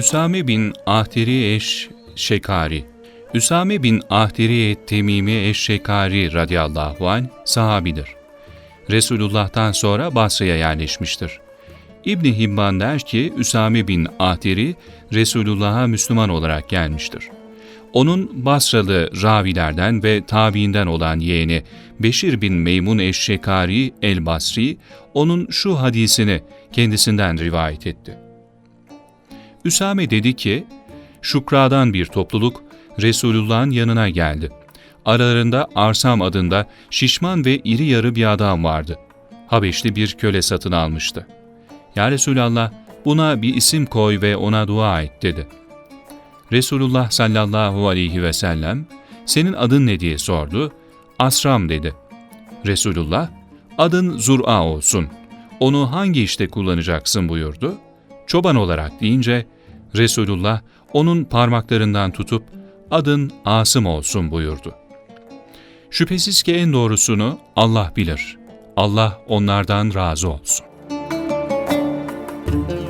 Üsame bin Ahteri eş Şekari Üsame bin Ahteri Temimi eş Şekari radıyallahu anh sahabidir. Resulullah'tan sonra Basra'ya yerleşmiştir. İbni Hibban der ki Üsame bin Ahteri Resulullah'a Müslüman olarak gelmiştir. Onun Basralı ravilerden ve tabiinden olan yeğeni Beşir bin Meymun eş-Şekari el-Basri, onun şu hadisini kendisinden rivayet etti. Üsame dedi ki, Şukra'dan bir topluluk Resulullah'ın yanına geldi. Aralarında Arsam adında şişman ve iri yarı bir adam vardı. Habeşli bir köle satın almıştı. Ya Resulallah, buna bir isim koy ve ona dua et dedi.'' Resulullah sallallahu aleyhi ve sellem, senin adın ne diye sordu. Asram dedi. Resulullah, adın Zur'a olsun. Onu hangi işte kullanacaksın buyurdu çoban olarak deyince Resulullah onun parmaklarından tutup adın Asım olsun buyurdu. Şüphesiz ki en doğrusunu Allah bilir. Allah onlardan razı olsun. Müzik